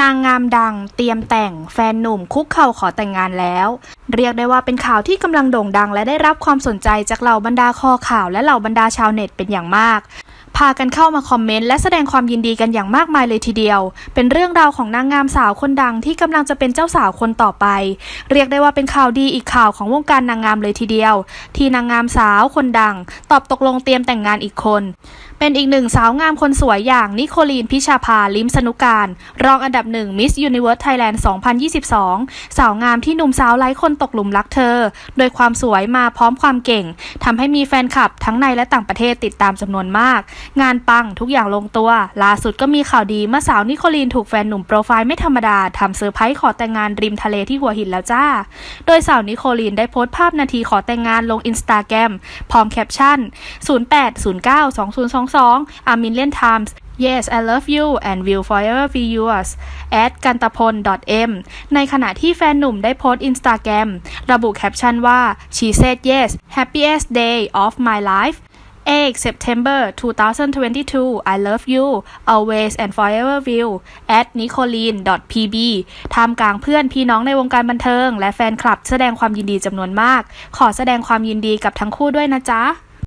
นางงามดังเตรียมแต่งแฟนหนุ่มคุกเข่าขอแต่งงานแล้ว เรียกได้ว่าเป็นข่าวที่กำลังโด่งดังและได้รับความสนใจจากเหล่าบรรดาคอข่าวและเหล่าบรรดาชาวเน็ตเป็นอย่างมาก พากันเข้ามาคอมเมนต์และแสดงความยินดีกันอย่างมากมายเลยทีเดียว เป็นเรื่องราวของนางงามสาวคนดังที่กำลังจะเป็นเจ้าสาวคนต่อไป เรียกได้ว่าเป็นข่าวดีอีกข่าวของวงการนางงามเลยทีเดียว ที่นางงามสาวคนดัง ตอบตกลงเตรียมแต่งงานอีกคน เป็นอีกหนึ่งสาวงามคนสวยอย่างนิโคลีนพิชาภาลิมสนุการ รองอันดับหนึ่งมิสยูนิเวิร์สไทยแลนด์ 2022 สาวงามที่หนุ่มสาวหลายคนตกหลุมรักเธอ โดยความสวยมาพร้อมความเก่งทำให้มีแฟนคลับทั้งในและต่างประเทศติดตามจำนวนมาก งานปังทุกอย่างลงตัว ล่าสุดก็มีข่าวดีเมื่อสาวนิโคลีนถูกแฟนหนุ่มโปรไฟล์ไม่ธรรมดาทำเซอร์ไพรส์ขอแต่งงานริมทะเลที่หัวหินแล้วจ้า โดยสาวนิโคลีนได้โพสต์ภาพนาทีขอแต่งงานลงอินสตาแกรมพร้อมแคปชั่น 08092022 a million times Yes I love you and will forever be yours at กันตพล .m ในขณะที่แฟนหนุ่มได้โพสต์อินสตาแกรมระบุแคปชั่นว่า she said yes happiest day of my life 8 September 2022 I love you always and forever will at nicoline pb ท่ามกลางเพื่อนพี่น้องในวงการบันเทิง และแฟนคลับแสดงความยินดีจำนวนมาก ขอแสดงความยินดีกับทั้งคู่ด้วยนะจ๊ะ